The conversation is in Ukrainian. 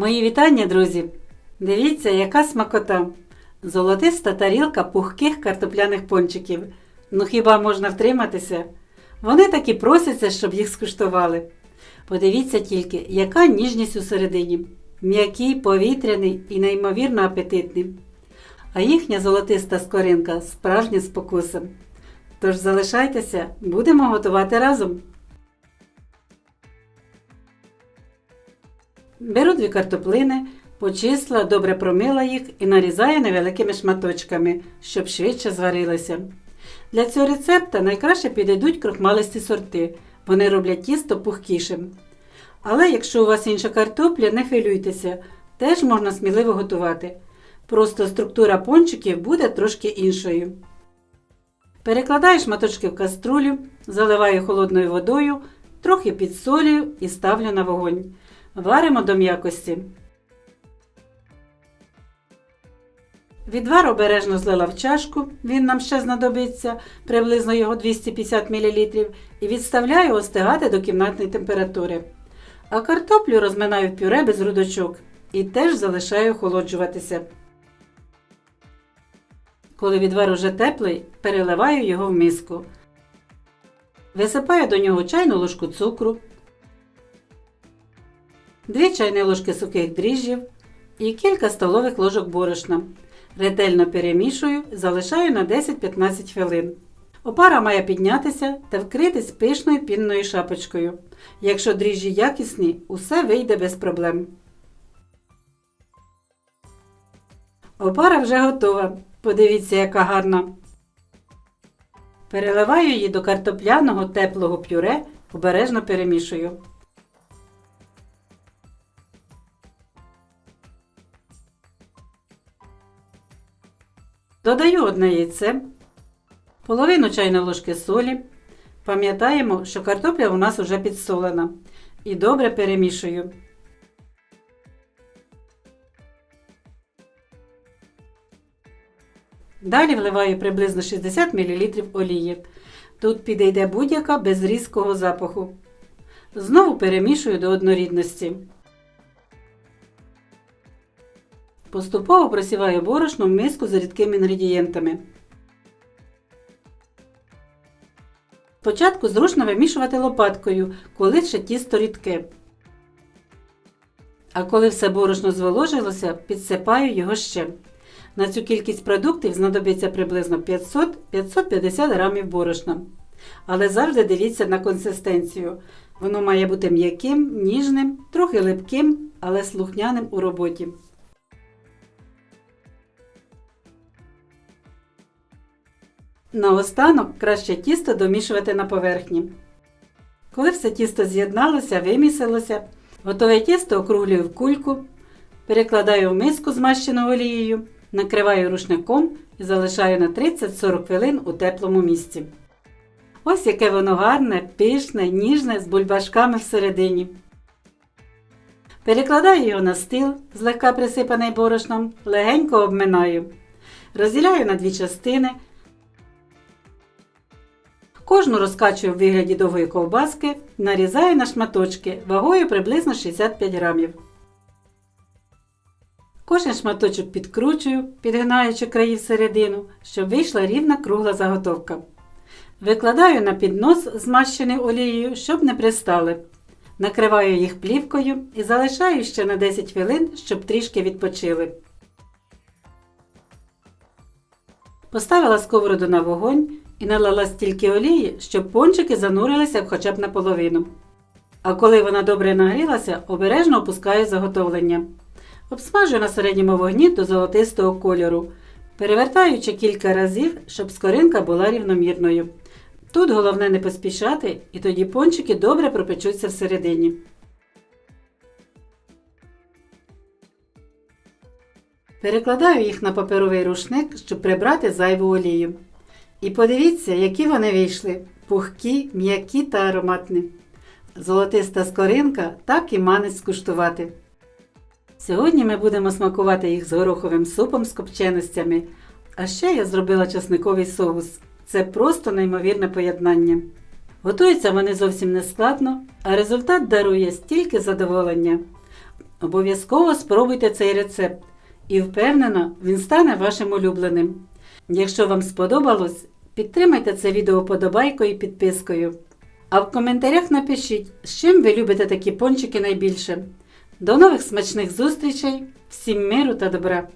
Мої вітання, друзі! Дивіться, яка смакота! Золотиста тарілка пухких картопляних пончиків. Ну хіба можна втриматися? Вони так і просяться, щоб їх скуштували. Подивіться тільки, яка ніжність усередині. М'який, повітряний і неймовірно апетитний. А їхня золотиста скоринка справжня спокуса. Тож залишайтеся, будемо готувати разом. Беру дві картоплини, почисла, добре промила їх і нарізаю невеликими шматочками, щоб швидше зварилися. Для цього рецепта найкраще підійдуть крохмалисті сорти. Вони роблять тісто пухкішим. Але якщо у вас інша картопля, не хвилюйтеся, теж можна сміливо готувати. Просто структура пончиків буде трошки іншою. Перекладаю шматочки в каструлю, заливаю холодною водою, трохи підсолюю і ставлю на вогонь. Варимо до м'якості. Відвар обережно злила в чашку, він нам ще знадобиться, приблизно його 250 мл, і відставляю остигати до кімнатної температури. А картоплю розминаю в пюре без грудочок і теж залишаю охолоджуватися. Коли відвар уже теплий, переливаю його в миску. Висипаю до нього чайну ложку цукру, 2 чайні ложки сухих дріжджів і кілька столових ложок борошна. Ретельно перемішую, залишаю на 10-15 хвилин. Опара має піднятися та вкритись пишною пінною шапочкою. Якщо дріжджі якісні, усе вийде без проблем. Опара вже готова. Подивіться, яка гарна. Переливаю її до картопляного теплого пюре, обережно перемішую. Додаю одне яйце, половину чайної ложки солі. Пам'ятаємо, що картопля у нас вже підсолена. І добре перемішую. Далі вливаю приблизно 60 мл олії. Тут підійде будь-яка без різкого запаху. Знову перемішую до однорідності. Поступово просіваю борошно в миску з рідкими інгредієнтами. Спочатку зручно вимішувати лопаткою, коли ще тісто рідке. А коли все борошно зволожилося, підсипаю його ще. На цю кількість продуктів знадобиться приблизно 500-550 грамів борошна. Але завжди дивіться на консистенцію. Воно має бути м'яким, ніжним, трохи липким, але слухняним у роботі. Наостанок краще тісто домішувати на поверхні. Коли все тісто з'єдналося, вимісилося, готове тісто округлюю в кульку, перекладаю в миску змащену олією, накриваю рушником і залишаю на 30-40 хвилин у теплому місці. Ось яке воно гарне, пишне, ніжне з бульбашками всередині. Перекладаю його на стіл, злегка присипаний борошном, легенько обминаю. Розділяю на дві частини. Кожну розкачую в вигляді довгої ковбаски, нарізаю на шматочки вагою приблизно 65 грамів. Кожен шматочок підкручую, підгинаючи краї всередину, щоб вийшла рівна кругла заготовка. Викладаю на піднос, змащений олією, щоб не пристали. Накриваю їх плівкою і залишаю ще на 10 хвилин, щоб трішки відпочили. Поставила сковороду на вогонь і налила стільки олії, щоб пончики занурилися хоча б наполовину. А коли вона добре нагрілася, обережно опускаю заготовлення. Обсмажую на середньому вогні до золотистого кольору, перевертаючи кілька разів, щоб скоринка була рівномірною. Тут головне не поспішати, і тоді пончики добре пропечуться всередині. Перекладаю їх на паперовий рушник, щоб прибрати зайву олію. І подивіться, які вони вийшли пухкі, м'які та ароматні. Золотиста скоринка так і манить скуштувати. Сьогодні ми будемо смакувати їх з гороховим супом з копченостями. А ще я зробила часниковий соус. Це просто неймовірне поєднання. Готуються вони зовсім не складно, а результат дарує стільки задоволення. Обов'язково спробуйте цей рецепт і впевнена, він стане вашим улюбленим. Якщо вам сподобалось, підтримайте це відео подобайкою і підпискою. А в коментарях напишіть, з чим ви любите такі пончики найбільше. До нових смачних зустрічей! Всім миру та добра!